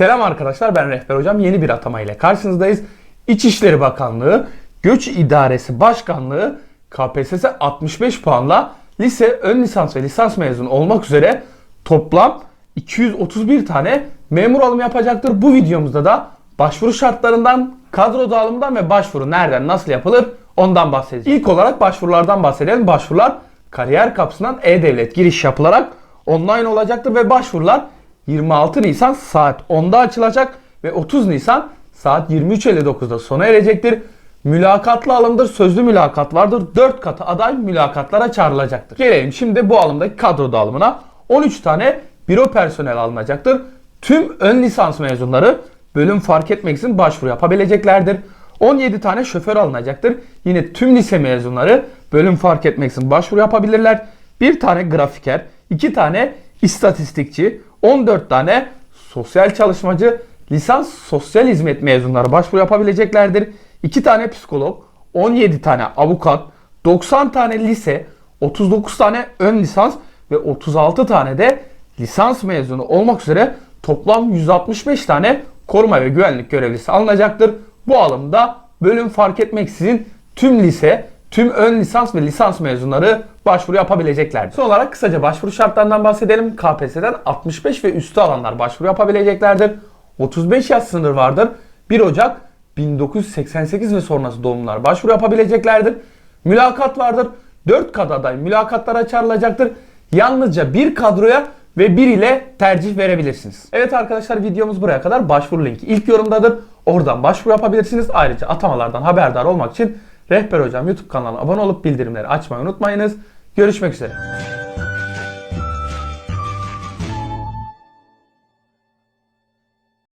Selam arkadaşlar ben Rehber Hocam. Yeni bir atama ile karşınızdayız. İçişleri Bakanlığı, Göç İdaresi Başkanlığı KPSS 65 puanla lise, ön lisans ve lisans mezunu olmak üzere toplam 231 tane memur alımı yapacaktır. Bu videomuzda da başvuru şartlarından, kadro dağılımından ve başvuru nereden nasıl yapılır ondan bahsedeceğiz. İlk olarak başvurulardan bahsedelim. Başvurular kariyer kapısından e-devlet giriş yapılarak online olacaktır ve başvurular 26 Nisan saat 10'da açılacak ve 30 Nisan saat 23.59'da sona erecektir. Mülakatlı alımdır, sözlü mülakat vardır. 4 katı aday mülakatlara çağrılacaktır. Gelelim şimdi bu alımdaki kadro dağılımına. 13 tane büro personel alınacaktır. Tüm ön lisans mezunları bölüm fark etmeksizin başvuru yapabileceklerdir. 17 tane şoför alınacaktır. Yine tüm lise mezunları bölüm fark etmeksizin başvuru yapabilirler. Bir tane grafiker, 2 tane istatistikçi, 14 tane sosyal çalışmacı, lisans sosyal hizmet mezunları başvuru yapabileceklerdir. 2 tane psikolog, 17 tane avukat, 90 tane lise, 39 tane ön lisans ve 36 tane de lisans mezunu olmak üzere toplam 165 tane koruma ve güvenlik görevlisi alınacaktır. Bu alımda bölüm fark etmeksizin tüm lise, tüm ön lisans ve lisans mezunları başvuru yapabileceklerdir. Son olarak kısaca başvuru şartlarından bahsedelim. KPSS'den 65 ve üstü alanlar başvuru yapabileceklerdir. 35 yaş sınır vardır. 1 Ocak 1988 ve sonrası doğumlular başvuru yapabileceklerdir. Mülakat vardır. 4 kat aday mülakatlara çağrılacaktır. Yalnızca bir kadroya ve bir ile tercih verebilirsiniz. Evet arkadaşlar videomuz buraya kadar. Başvuru linki ilk yorumdadır. Oradan başvuru yapabilirsiniz. Ayrıca atamalardan haberdar olmak için Rehber Hocam YouTube kanalına abone olup bildirimleri açmayı unutmayınız. Görüşmek üzere.